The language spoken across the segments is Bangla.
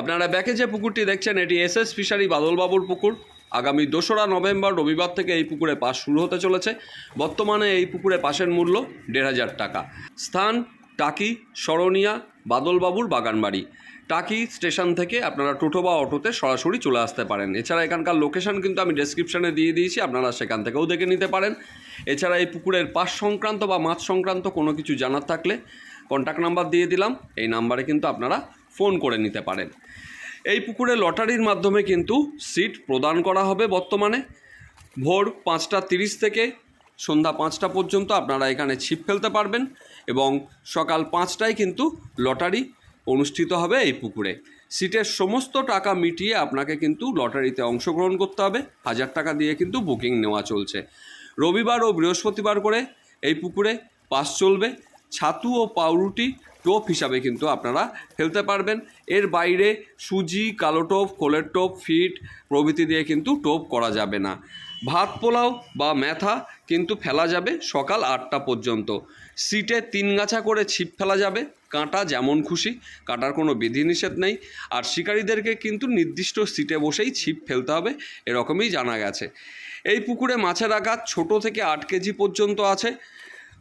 আপনারা ব্যাকে যে পুকুরটি দেখছেন, এটি এস এস ফিশারি বাদলবাবুর পুকুর। আগামী দোসরা নভেম্বর, রবিবার থেকে এই পুকুরে পাস শুরু হতে চলেছে। বর্তমানে এই পুকুরে পাশের মূল্য দেড় হাজার টাকা। স্থান টাকি, সরনিয়া, বাদলবাবুর বাগানবাড়ি। টাকি স্টেশন থেকে আপনারা টোটো বা অটোতে সরাসরি চলে আসতে পারেন। এছাড়া এখানকার লোকেশন কিন্তু আমি ডেসক্রিপশনে দিয়ে দিয়েছি, আপনারা সেখান থেকেও দেখে নিতে পারেন। এছাড়া এই পুকুরের পাশ সংক্রান্ত বা মাছ সংক্রান্ত কোনো কিছু জানার থাকলে কন্ট্যাক্ট নাম্বার দিয়ে দিলাম। এই নাম্বারে কিন্তু আপনারা ফোন করে নিতে পারেন। এই পুকুরে লটারির মাধ্যমে কিন্তু সিট প্রদান করা হবে বর্তমানে। ভোর পাঁচটা তিরিশ থেকে সন্ধ্যা পাঁচটা পর্যন্ত আপনারা এখানে ছিপ ফেলতে পারবেন এবং সকাল পাঁচটায় কিন্তু লটারি অনুষ্ঠিত হবে এই পুকুরে। সিটের সমস্ত টাকা মিটিয়ে আপনাকে কিন্তু লটারিতে অংশগ্রহণ করতে হবে। হাজার টাকা দিয়ে কিন্তু বুকিং নেওয়া চলছে। রবিবার ও বৃহস্পতিবার করে এই পুকুরে পাস চলবে। ছাতু ও পাউরুটি টোপ হিসাবে কিন্তু আপনারা ফেলতে পারবেন। এর বাইরে সুজি, কালো টোপ কোলের টোপ, ফিট প্রভৃতি দিয়ে কিন্তু টোপ করা যাবে না। ভাত পোলাও বা ম্যাথা কিন্তু ফেলা যাবে সকাল আটটা পর্যন্ত। সিটে তিন গাছা করে ছিপ ফেলা যাবে, কাঁটা যেমন খুশি, কাটার কোনো বিধিনিষেধ নেই। আর শিকারীদেরকে কিন্তু নির্দিষ্ট সিটে বসেই ছিপ ফেলতে হবে, এরকমই জানা গেছে। এই পুকুরে মাছের আঘাত ছোট থেকে আট কেজি পর্যন্ত আছে।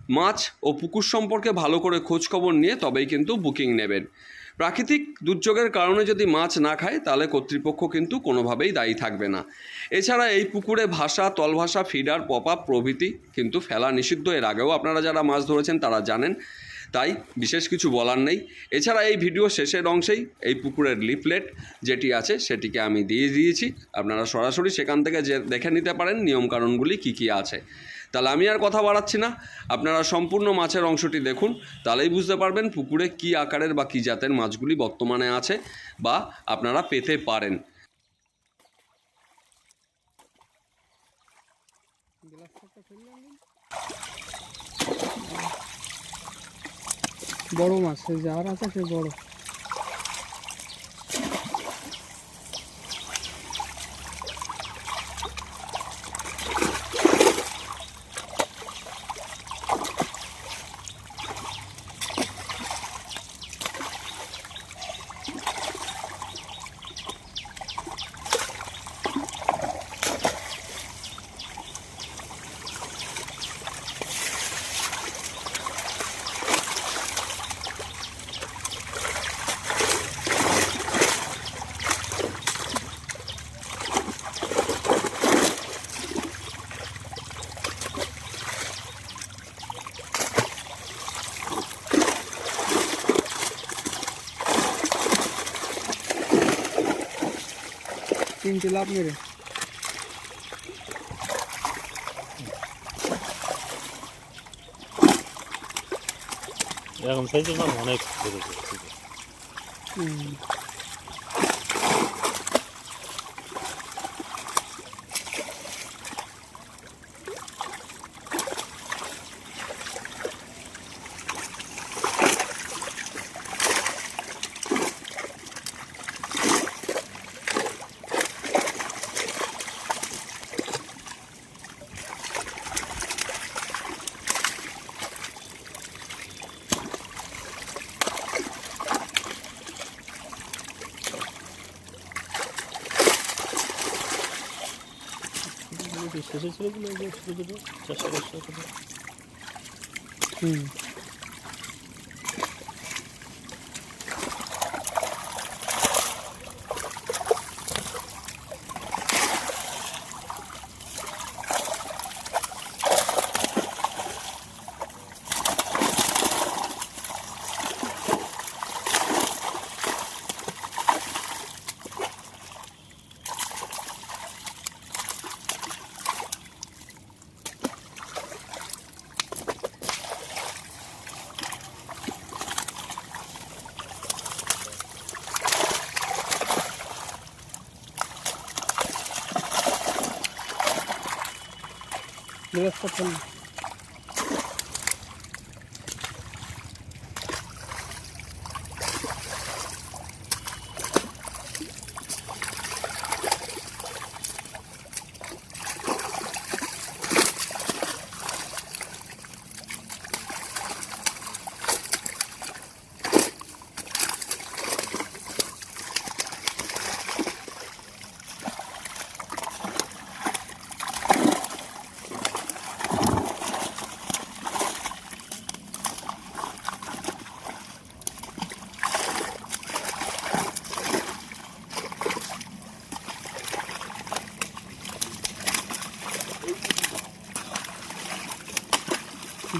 মাছ ও পুকুর সম্পর্কে ভালো করে খোঁজ খবর নিয়ে তবেই কিন্তু বুকিং নেবেন। প্রাকৃতিক দুর্যোগের কারণে যদি মাছ না খায়, তাহলে কর্তৃপক্ষ কিন্তু কোনোভাবেই দায়ী থাকবে না। এছাড়া এই পুকুরে ভাষা, তলভাষা, ফিডার পপ আপ প্রভৃতি কিন্তু ফেলা নিষিদ্ধ। এর আগেও আপনারা যারা মাছ ধরেছেন, তারা জানেন। তাই বিশেষ কিছু বলার নেই। এছাড়া এই ভিডিও শেষের অংশেই এই পুকুরের লিফলেট যেটি আছে, সেটিকে আমি দিয়ে দিয়েছি। আপনারা সরাসরি সেখান থেকে যে দেখে নিতে পারেন, নিয়মকানুনগুলি কী কী আছে। তাহলে আমি আর কথা বাড়াচ্ছি না। আপনারা সম্পূর্ণ মাছের অংশটি দেখুন, তাহলেই বুঝতে পারবেন পুকুরে কী আকারের বা কী জাতের মাছগুলি বর্তমানে আছে বা আপনারা পেতে পারেন। বড় মাছ যার আছে সে বড়। তিনটে লাভ মেরে এরকম সাইজের মাছ অনেক বেড়েছে হুম। শেষে ছিল বলে যে ছোটো ছোটো চারশো পাঁচশো টাকা হুম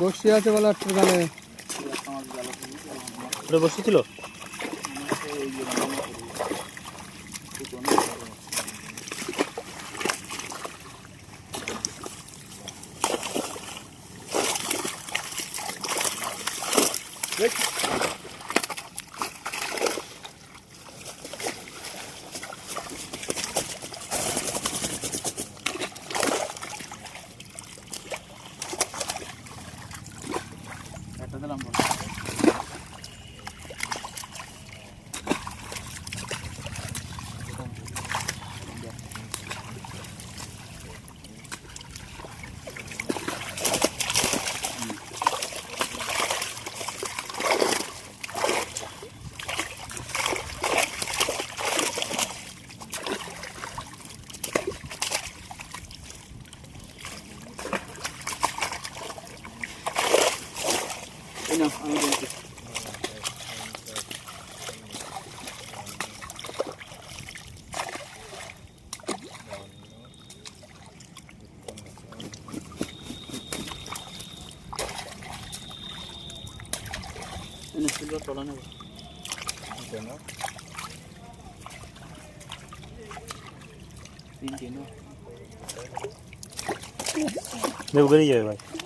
বসে আছে বলে একটু মানে ওটা বসে ছিল Good. de la ambulancia. Genau, eindeutig. Yine şurada dolanı var. Döner. Ne bu kadar iyi bak.